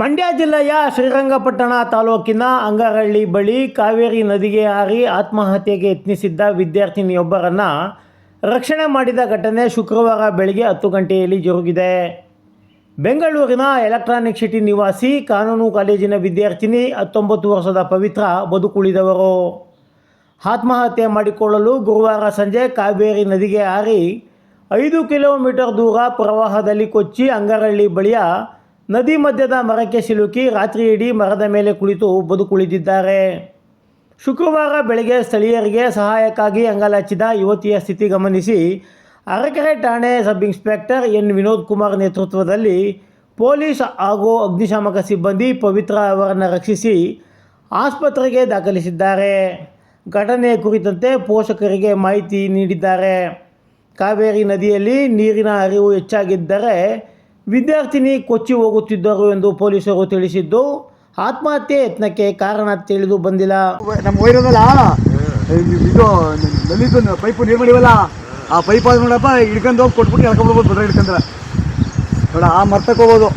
ಮಂಡ್ಯ ಜಿಲ್ಲೆಯ ಶ್ರೀರಂಗಪಟ್ಟಣ ತಾಲೂಕಿನ ಅಂಗರಹಳ್ಳಿ ಬಳಿ ಕಾವೇರಿ ನದಿಗೆ ಹಾರಿ ಆತ್ಮಹತ್ಯೆಗೆ ಯತ್ನಿಸಿದ್ದ ವಿದ್ಯಾರ್ಥಿನಿಯೊಬ್ಬರನ್ನು ರಕ್ಷಣೆ ಮಾಡಿದ ಘಟನೆ ಶುಕ್ರವಾರ ಬೆಳಗ್ಗೆ ಹತ್ತು ಗಂಟೆಯಲ್ಲಿ ಜರುಗಿದೆ. ಬೆಂಗಳೂರಿನ ಎಲೆಕ್ಟ್ರಾನಿಕ್ ಸಿಟಿ ನಿವಾಸಿ, ಕಾನೂನು ಕಾಲೇಜಿನ ವಿದ್ಯಾರ್ಥಿನಿ, ಹತ್ತೊಂಬತ್ತು ವರ್ಷದ ಪವಿತ್ರ ಬದುಕುಳಿದವರು. ಆತ್ಮಹತ್ಯೆ ಮಾಡಿಕೊಳ್ಳಲು ಗುರುವಾರ ಸಂಜೆ ಕಾವೇರಿ ನದಿಗೆ ಹಾರಿ ಐದು ಕಿಲೋಮೀಟರ್ ದೂರ ಪ್ರವಾಹದಲ್ಲಿ ಕೊಚ್ಚಿ ಅಂಗರಹಳ್ಳಿ ಬಳಿಯ ನದಿ ಮಧ್ಯದ ಮರಕ್ಕೆ ಸಿಲುಕಿ ರಾತ್ರಿ ಇಡೀ ಮರದ ಮೇಲೆ ಕುಳಿತು ಬದುಕುಳಿದಿದ್ದಾರೆ. ಶುಕ್ರವಾರ ಬೆಳಗ್ಗೆ ಸ್ಥಳೀಯರಿಗೆ ಸಹಾಯಕ್ಕಾಗಿ ಅಂಗಲಾಚಿದ ಯುವತಿಯ ಸ್ಥಿತಿ ಗಮನಿಸಿ ಅರಕೆರೆ ಠಾಣೆ sub inspector N Vinod Kumar ನೇತೃತ್ವದಲ್ಲಿ ಪೊಲೀಸ್ ಹಾಗೂ ಅಗ್ನಿಶಾಮಕ ಸಿಬ್ಬಂದಿ ಪವಿತ್ರ ಅವರನ್ನು ರಕ್ಷಿಸಿ ಆಸ್ಪತ್ರೆಗೆ ದಾಖಲಿಸಿದ್ದಾರೆ. ಘಟನೆ ಕುರಿತಂತೆ ಪೋಷಕರಿಗೆ ಮಾಹಿತಿ ನೀಡಿದ್ದಾರೆ. ಕಾವೇರಿ ನದಿಯಲ್ಲಿ ನೀರಿನ ಹರಿವು ಹೆಚ್ಚಾಗಿದ್ದರೆ ವಿದ್ಯಾರ್ಥಿನಿ ಕೊಚ್ಚಿ ಹೋಗುತ್ತಿದ್ದರು ಎಂದು ಪೊಲೀಸರು ತಿಳಿಸಿದ್ದು ಆತ್ಮಹತ್ಯೆ ಯತ್ನಕ್ಕೆ ಕಾರಣ ತಿಳಿದು ಬಂದಿಲ್ಲ. ನಮ್ಮ ವೈರದಲ್ಲ ಇದು ನಲ್ಲಿದ್ದು ಪೈಪು ನೀರು ಮಾಡಿವಲ್ಲ ಆ ಪೈಪ್ ಆದ ನೋಡಪ್ಪ ಹಿಡ್ಕೊಂಡು ಹೋಗಿ ಕೊಟ್ಬಿಟ್ಟು ಎಳ್ಕೊಂಡ್ಬಿಡ್ಬೋದು ಭದ್ರ ಹಿಡ್ಕೊಂಡ್ರೆ. ನೋಡ ಆ ಮರ್ತಕ್ಕೆ ಹೋಗೋದು.